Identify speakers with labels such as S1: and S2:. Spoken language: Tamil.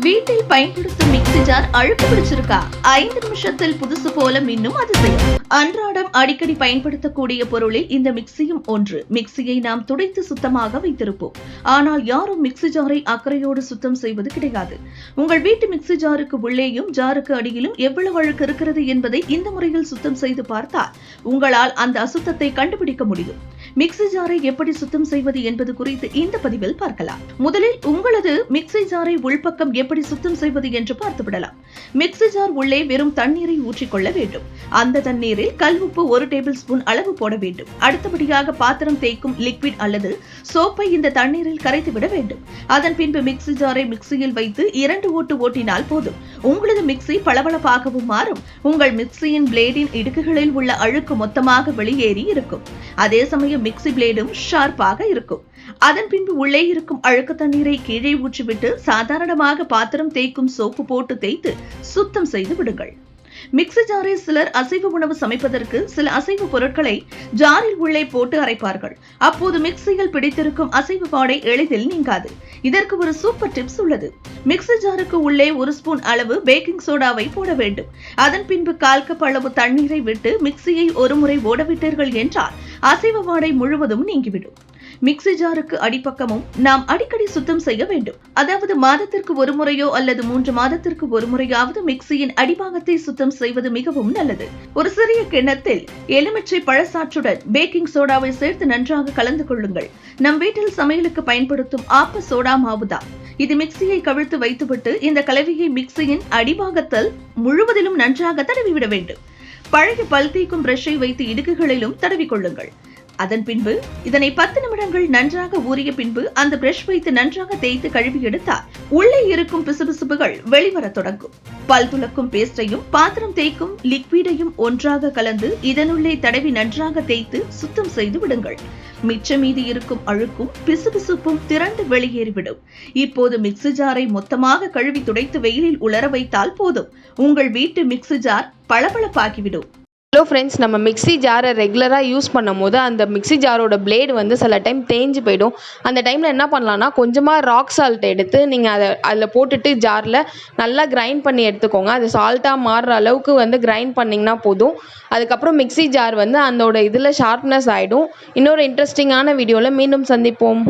S1: வீட்டில் பயன்படுத்தும் மிக்ஸி ஜார் அழுக்கு பிடிச்சிருக்கா? ஐந்து நிமிஷத்தில் புதுசு போல மின்னும் அதிசயம் அன்றாடம் அடிக்கடி பயன்படுத்தக்கூடிய பொருளில் இந்த மிக்சியும் ஒன்று. மிக்சியை நாம் துடைத்து சுத்தமாக வைத்திருப்போம். ஆனால் யாரும் மிக்சி ஜாரை அக்கறையோடு சுத்தம் செய்வது கிடையாது. உங்கள் வீட்டு மிக்ஸி ஜாருக்கு உள்ளேயும் ஜாருக்கு அடியிலும் எவ்வளவு அழுக்கு இருக்கிறது என்பதை இந்த முறையில் சுத்தம் செய்து பார்த்தால் உங்களால் அந்த அசுத்தத்தை கண்டுபிடிக்க முடியும். மிக்ஸி ஜாரை எப்படி சுத்தம் செய்வது என்பது குறித்து இந்த பதிவில் பார்க்கலாம். முதலில் உங்களது மிக்ஸி ஜாரை உள்பக்கம் எப்படி சுத்தம் செய்வது என்று பார்த்துவிடலாம். மிக்ஸி ஜார் உள்ளே வெறும் தண்ணீரை ஊற்றிக்கொள்ள வேண்டும். அந்த தண்ணீரில் கல் உப்பு ஒரு டேபிள் ஸ்பூன் அளவு போட வேண்டும். அடுத்தபடியாக பாத்திரம் தேய்க்கும் லிக்விட் அல்லது சோப்பை இந்த தண்ணீரில் கரைத்து விட வேண்டும். அதன் பின்பு மிக்ஸி ஜாரை மிக்ஸியில் வைத்து இரண்டு ஓட்டு ஓட்டினால் போதும். உங்களது மிக்ஸி பளபளப்பாகவும் மாறும். உங்கள் மிக்ஸியின் பிளேடின் இடுக்குகளில் உள்ள அழுக்கு மொத்தமாக வெளியேறி இருக்கும். அதே சமயம் மிக்ஸி பிளேடும் ஷார்ப்பாக இருக்கும். அதன் பின்பு உள்ளே இருக்கும் அழுக்கு தண்ணீரை கீழே ஊற்றிவிட்டு சாதாரணமாக பாத்திரம் தேய்க்கும் சோப்பு போட்டு தேய்த்து சுத்தம் செய்து விடுங்கள். மிக்ஸி ஜாரை சிலர் அசைவ உணவு சமைப்பதற்கு சில அசைவ பொருட்களை ஜாரில் உள்ளே போட்டு அரைப்பார்கள். அப்போது மிக்ஸியில் பிடித்திருக்கும் அசைவ பாடை எளிதில் நீங்காது. இதற்கு ஒரு சூப்பர் டிப்ஸ் உள்ளது. மிக்ஸி ஜாருக்கு உள்ளே ஒரு ஸ்பூன் அளவு பேக்கிங் சோடாவை போட வேண்டும். அதன் பின்பு கால் கப் அளவு தண்ணீரை விட்டு மிக்ஸியை ஒரு முறை ஓடவிட்டீர்கள் என்றால் அசைவ வாடை முழுவதும் நீங்கிவிடும். மிக்ஸி ஜாருக்கு அடிப்பக்கமும் நாம் அடிக்கடி சுத்தம் செய்ய வேண்டும். அதாவது மாதத்திற்கு ஒரு முறையோ அல்லது மூன்று மாதத்திற்கு ஒரு முறையாவது மிக்ஸியின் அடிபாகத்தை சுத்தம் செய்வது மிகவும் நல்லது. ஒரு சிறிய கிண்ணத்தில் எலுமிச்சை பழசாற்றுடன் பேக்கிங் சோடாவை சேர்த்து நன்றாக கலந்து கொள்ளுங்கள். நம் வீட்டில் சமையலுக்கு பயன்படுத்தும் ஆப்ப சோடா மாவுதான் இது மிக்ஸியை கவிழ்த்து வைத்துவிட்டு இந்த கலவையை மிக்ஸியின் அடிபாகத்தில் முழுவதிலும் நன்றாக தடவிவிட வேண்டும். பழைய பல் தேய்க்கும் பிரஷை வைத்து இடுக்குகளிலும் தடவிக்கொள்ளுங்கள் அதன் பின்பு இதனை பத்து நிமிடங்கள் நன்றாக ஊறிய பின்பு அந்த பிரஷ் வைத்து நன்றாக தேய்த்து கழுவி எடுத்தால் உள்ளே இருக்கும் பிசுபிசுப்புகள் வெளிவரத் தொடங்கும். பல் துளக்கும் பேஸ்டையும் பாத்திரம் தேய்க்கும் லிக்விடையும் ஒன்றாக கலந்து இதனுள்ளே தடவி நன்றாக தேய்த்து சுத்தம் செய்து விடுங்கள். மிச்ச மீதி இருக்கும் அழுக்கும் பிசுபிசுப்பும் திரண்டு வெளியேறிவிடும். இப்போது மிக்ஸி ஜாரை மொத்தமாக கழுவி துடைத்து வெயிலில் உலர வைத்தால் போதும். உங்கள் வீட்டு மிக்ஸி ஜார் பளபளப்பாகிவிடும்.
S2: ஹலோ ஃப்ரெண்ட்ஸ் நம்ம மிக்ஸி ஜாரை ரெகுலராக யூஸ் பண்ணும்போது அந்த மிக்ஸி ஜாரோட பிளேடு வந்து சில டைம் தேஞ்சு போயிடும். அந்த டைமில் என்ன பண்ணலான்னா கொஞ்சமாக ராக் சால்ட் எடுத்து நீங்கள் அதை அதில் போட்டுட்டு ஜாரில் நல்லா கிரைண்ட் பண்ணி எடுத்துக்கோங்க. அது சால்ட்டாக மாறுற அளவுக்கு வந்து கிரைண்ட் பண்ணிங்கன்னா போதும். அதுக்கப்புறம் மிக்ஸி ஜார் வந்து அதோட இதில் ஷார்ப்னஸ் ஆகிடும் இன்னொரு இன்ட்ரெஸ்டிங்கான வீடியோவில் மீண்டும் சந்திப்போம்.